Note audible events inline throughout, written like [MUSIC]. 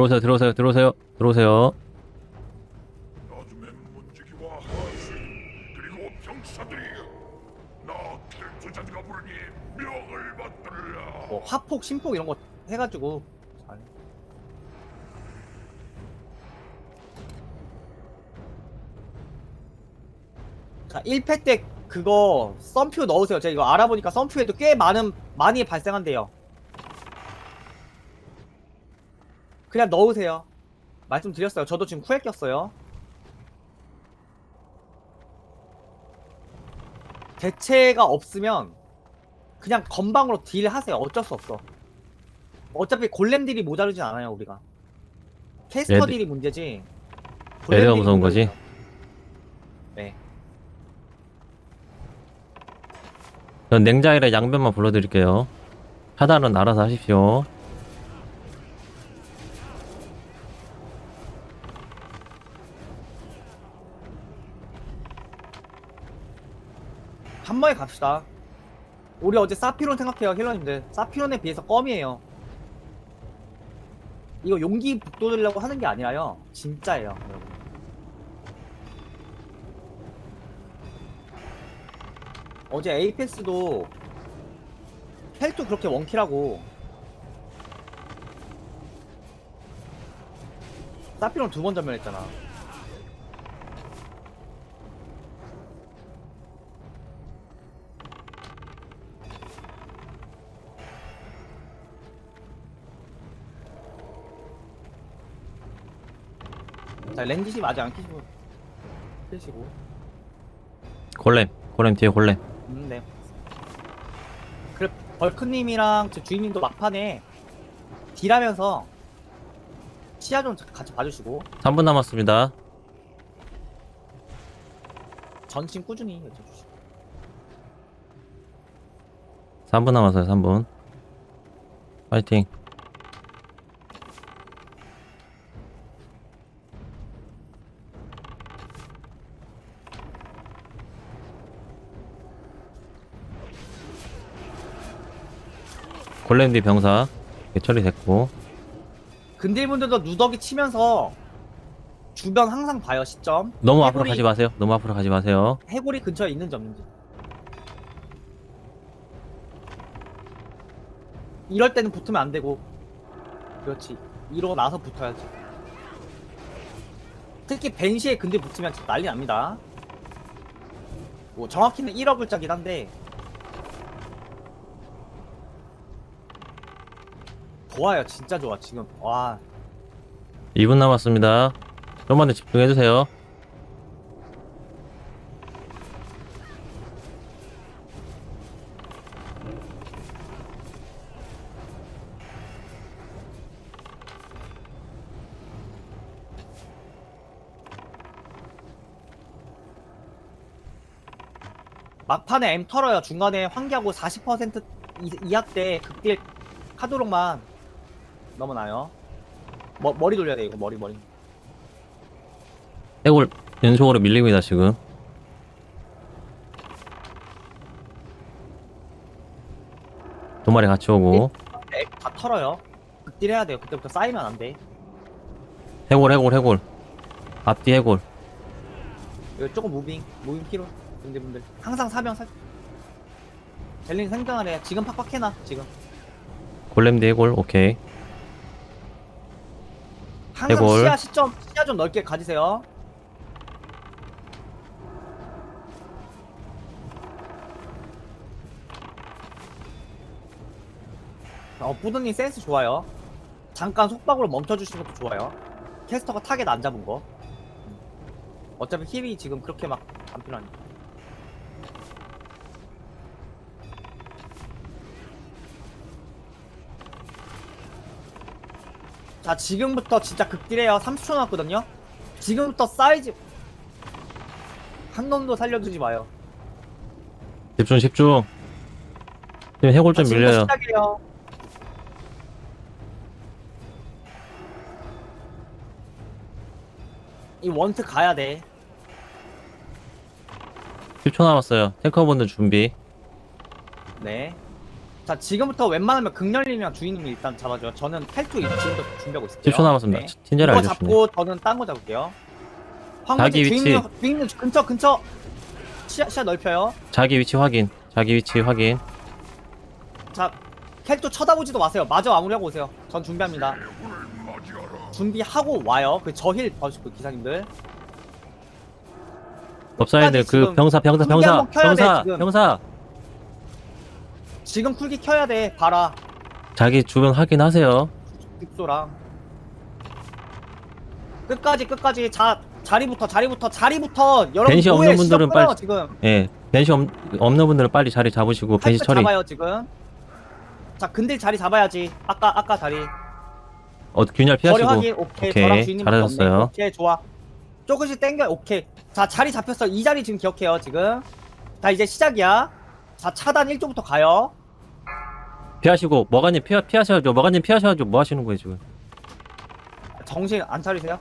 들어오세요, 들어오세요, 들어오세요, 들어오세요. 뭐 화폭, 심폭 이런 거 해가지고 잘. 자 1패 때 그거 썬퓨 넣으세요. 제가 이거 알아보니까 썬퓨에도 꽤 많은 많이 발생한대요. 그냥 넣으세요. 말씀드렸어요. 저도 지금 쿠에 꼈어요. 대체가 없으면 그냥 건방으로 딜 하세요. 어쩔 수 없어. 어차피 골렘 딜이 모자르진 않아요, 우리가. 캐스터 레드- 딜이 문제지. 골렘 레드가 딜이 무서운 거지? 네. 전 냉자이라 양변만 불러드릴게요. 하단은 알아서 하십시오. 한 번에 갑시다. 우리 어제 사피론 생각해요, 힐러님들. 사피론에 비해서 껌이에요. 이거 용기 북돋으려고 하는 게 아니라요. 진짜예요. 어제 에이펙스도 헬도 그렇게 원킬하고 사피론 두 번 전멸했잖아. 자, 렌지심 아직 안 키시고 키시고. 골렘, 골렘 뒤에 골렘. 음, 네. 그래, 벌크님이랑 저 주인님도 막판에 딜하면서 시야 좀 같이 봐주시고 3분 남았습니다. 전침 꾸준히 외쳐주시고 3분 남았어요, 3분. 파이팅. 골렘 뒤 병사 이렇게 처리됐고. 근딜분들도 누더기 치면서 주변 항상 봐요 시점. 너무 앞으로 해골이- 가지 마세요. 너무 앞으로 가지 마세요. 해골이 근처에 있는지 없는지. 이럴 때는 붙으면 안 되고. 그렇지. 이러고 나서 붙어야지. 특히 벤시에 근딜 붙으면 진짜 난리 납니다. 뭐 정확히는 1억 글자긴 한데 좋아요 진짜 좋아 지금 와 2분 남았습니다. 좀만 더 집중해주세요. 막판에 M 털어요. 중간에 환기하고 40% 이- 이하 때 극딜 카드록만 넘어나요. 머, 머리 돌려야 돼 이거 머리 머리. 해골 연속으로 밀립니다, 지금. 두 마리 같이 오고. 에, 다 털어요. 극딜 해야 돼요. 그때부터 쌓이면 안 돼. 해골, 해골, 해골. 앞뒤 해골. 이거 조금 무빙 무빙 필요. 근데 분들 항상 사명 살. 젤린 생각하래. 지금 팍팍 해놔 지금. 골렘 뒤 해골, 오케이. 항상 해골. 시야 시점 시야 좀 넓게 가지세요. 어, 뿌드님 센스 좋아요. 잠깐 속박으로 멈춰주시는 것도 좋아요. 캐스터가 타겟 안 잡은 거. 음. 어차피 힐이 지금 그렇게 막 안 필요하니까. 자, 지금부터 진짜 극딜해요. 30초 남았거든요. 지금부터 사이즈 한 놈도 살려두지 마요. 집중, 집중. 지금 해골 좀 자, 지금부터 밀려요. 시작이에요. 이 원트 가야 돼. 10초 남았어요. 탱커분들 준비. 네. 자 지금부터 웬만하면 극렬님이랑 주인님이 일단 잡아줘요. 저는 탈투 지금부터 준비하고 있을게요. 10초 남았습니다. 네. 친절히 이거 알려주시네. 잡고 저는 딴 거 잡을게요. 황무지 자기 위치. 주인님, 주인님 근처 근처 시야, 시야 넓혀요. 자기 위치 확인. 자기 위치 확인. 자 캘도 쳐다보지도 마세요. 마저 마무리하고 오세요. 전 준비합니다. 준비하고 와요. 그 저힐 봐주시고 기사님들. 법사님들 그 지금 병사 병사 병사 한번 켜야 돼, 병사 지금. 병사 지금 쿨기 켜야 돼. 봐라. 자기 주변 확인하세요. 빅소랑. 끝까지 끝까지 자 자리부터 자리부터 자리부터 여러분 벤시 없는 분들은 빨리- 지금 예. 벤시 없, 없는 분들은 빨리 자리 잡으시고 벤시 처리. 잡아요 지금. 자 근딜 자리 잡아야지. 아까 아까 자리. 어 균열 피하시고. 확인 오케이. 오케이, 저랑 주인님 잘하셨어요. 없네. 오케이 좋아. 조금씩 땡겨 오케이. 자 자리 잡혔어. 이 자리 지금 기억해요 지금. 자 이제 시작이야. 자 차단 1조부터 가요. 피하시고 머가님 피하 피하셔야죠. 머가님 피하셔야죠. 뭐 하시는 거예요 지금? 정신 안 차리세요?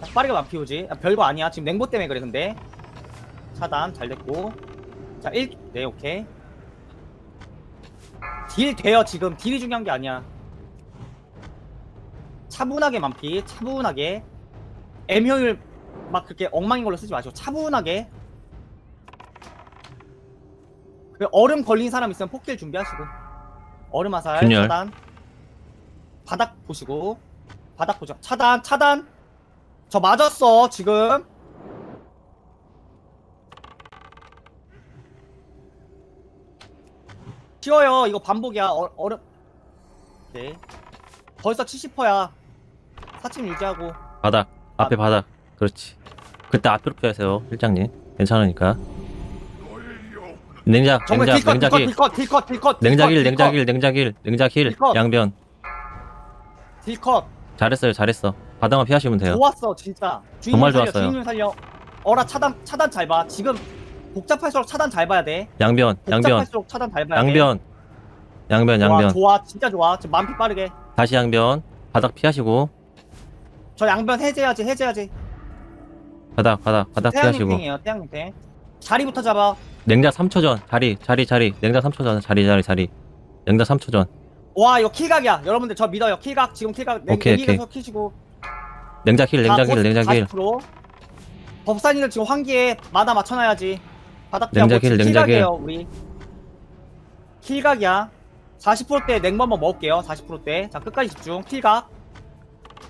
자, 빠르게 만 피우지. 아, 별거 아니야. 지금 냉보 때문에 그래 근데. 차단 잘 됐고. 자 1. 네 오케이. 딜 돼요 지금. 딜이 중요한 게 아니야. 차분하게 만피. 차분하게. M 효율 막 그렇게 엉망인 걸로 쓰지 마시고 차분하게. 얼음 걸린 사람 있으면 폭딜 준비하시고. 얼음 화살 균열. 차단. 바닥 보시고. 바닥 보죠. 차단, 차단. 저 맞았어, 지금. 쉬워요. 이거 반복이야. 어, 어렵. 오케이. 벌써 70%야. 사칭 유지하고. 바닥 앞에 바닥. 그렇지. 그때 앞으로 피하세요, 실장님. 괜찮으니까. 냉작, 정말 냉작, 딜컷, 냉작일, 딜컷, 딜컷, 딜컷, 냉작일, 냉작일, 냉작일, 냉작힐, 딜컷. 양변. 딜컷. 잘했어요, 잘했어. 바닥만 피하시면 돼요. 좋았어, 진짜. 주인님 정말 살려, 좋았어요. 주인님 살려. 어라, 차단, 차단 잘 봐. 지금 복잡할수록 차단 잘 봐야 돼. 양변, 양변, 복잡할수록 차단 잘 봐야 돼. 양변, 양변, 좋아, 양변. 좋아, 진짜 좋아. 지금 만피 빠르게. 다시 양변. 바닥 피하시고. 저 양변 해제해야지, 해제해야지. 바닥, 바닥, 바닥 태양님 피하시고. 탱이에요, 태양님 탱. 자리부터 잡아. 냉작 3초 전. 자리, 자리, 자리. 냉작 3초 전. 자리, 자리, 자리. 냉작 3초 전. 와, 이거 킬각이야. 여러분들 저 믿어요. 킬각, 지금 킬각. 냉, 오케이, 냉기에서 키시고. 냉작힐, 냉작힐, 냉작힐. 40%. 법사님들 지금 환기에 마다 맞춰놔야지. 바닥 냉작일, 피하고 지금 냉작일. 킬각이에요, 우리. 킬각이야. 40%대 냉부 한번 먹을게요. 40%대. 자, 끝까지 집중. 킬각.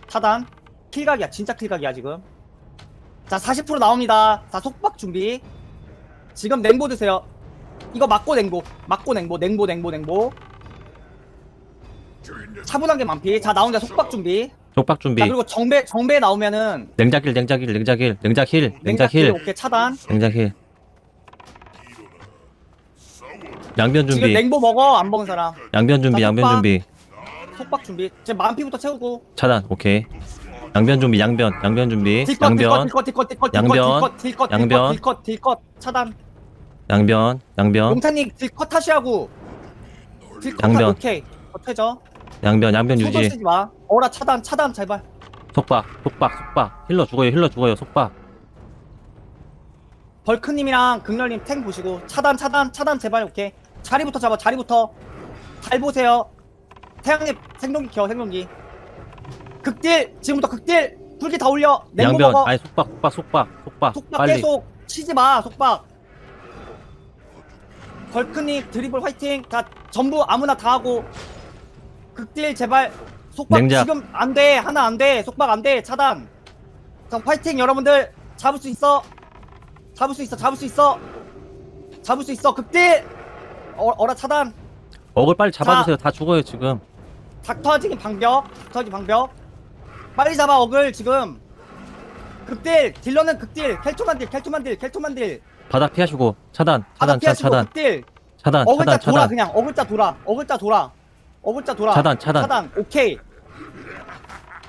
차단. 킬각이야. 진짜 킬각이야, 지금. 자, 40% 나옵니다. 자, 속박 준비. 지금 냉보 드세요. 이거 맞고 냉보. 맞고 냉보. 냉보, 냉보, 냉보. 차분하게 만피. 자, 나 혼자 속박 준비. 족박 준비. 자, 그리고 정배, 정배 나오면은. 냉작힐, 냉작힐, 냉작힐, 냉작힐, 냉작힐, 오케이, 차단. 냉작힐. 양변 지금 준비. 냉보 먹어 안 먹은 사람 양변 준비, 자, 양변 속박. 준비. 속박 준비 지금 만피부터 채우고 차단, 오케이. 양변 준비, 양변, 양변 준비. 딜컷 양변, 딜컷 딜컷 딜컷 양변, 딜컷 딜컷 양변. 딜컷 딜컷 딜컷 차단 양변, 양변, 용탄님 딜컷 하시하고. 딜컷 하 양변. 오케이. 버텨져 양변, 양변 소도 유지. 쓰지 마. 어라 차단 차단 제발. 속박, 속박, 속박. 힐러 죽어요, 힐러 죽어요, 속박. 벌크님이랑 극렬님 탱 보시고 차단 차단 차단 제발 오케이. 자리부터 잡아 자리부터. 잘 보세요. 태양님 생동기 켜 생동기. 극딜 지금부터 극딜. 굴기 다 올려. 냉모 양변, 먹어. 아니 속박, 속박, 속박, 속박. 속박 빨리. 계속 치지 마 속박 벌크닉 드리블 화이팅. 다 전부 아무나 다 하고. 극딜 제발. 속박 냉작. 지금 안 돼. 하나 안 돼. 속박 안 돼. 차단. 자 화이팅 여러분들. 잡을 수 있어. 잡을 수 있어. 잡을 수 있어. 잡을 수 있어. 극딜. 어, 어라 차단. 억을 빨리 잡아주세요. 다 죽어요 지금. 닥터지기 방벽. 닥터지 방벽. 빨리 잡아 어글 지금. 극딜. 딜러는 극딜. 켈투만 딜 켈투만 딜 켈투만 딜 바닥 피하시고 차단, 차단, 바닥 피하시고 차단, 극딜. 차단, 어글자 차단, 돌아 차단. 그냥. 어글자 돌아. 어글자 돌아. 어글자 돌아. 차단, 차단. 차단. 오케이.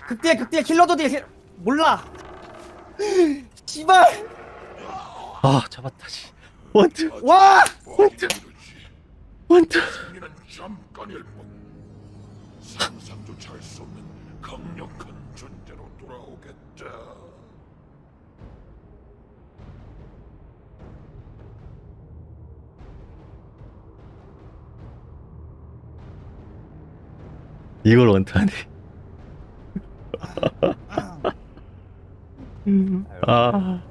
극딜 극딜. 킬러도 딜. 킬- 몰라. [LAUGHS] 씨발. 아 잡았다. 씨. 원투, 와! 이르지 원투. 승리는 잠깐일 뿐 상상조차 할 수 없는 강력한 존재로 돌아오겠다 이걸 원투하네. [LAUGHS] 아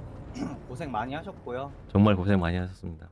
고생 많이 하셨고요. 정말 고생 많이 하셨습니다.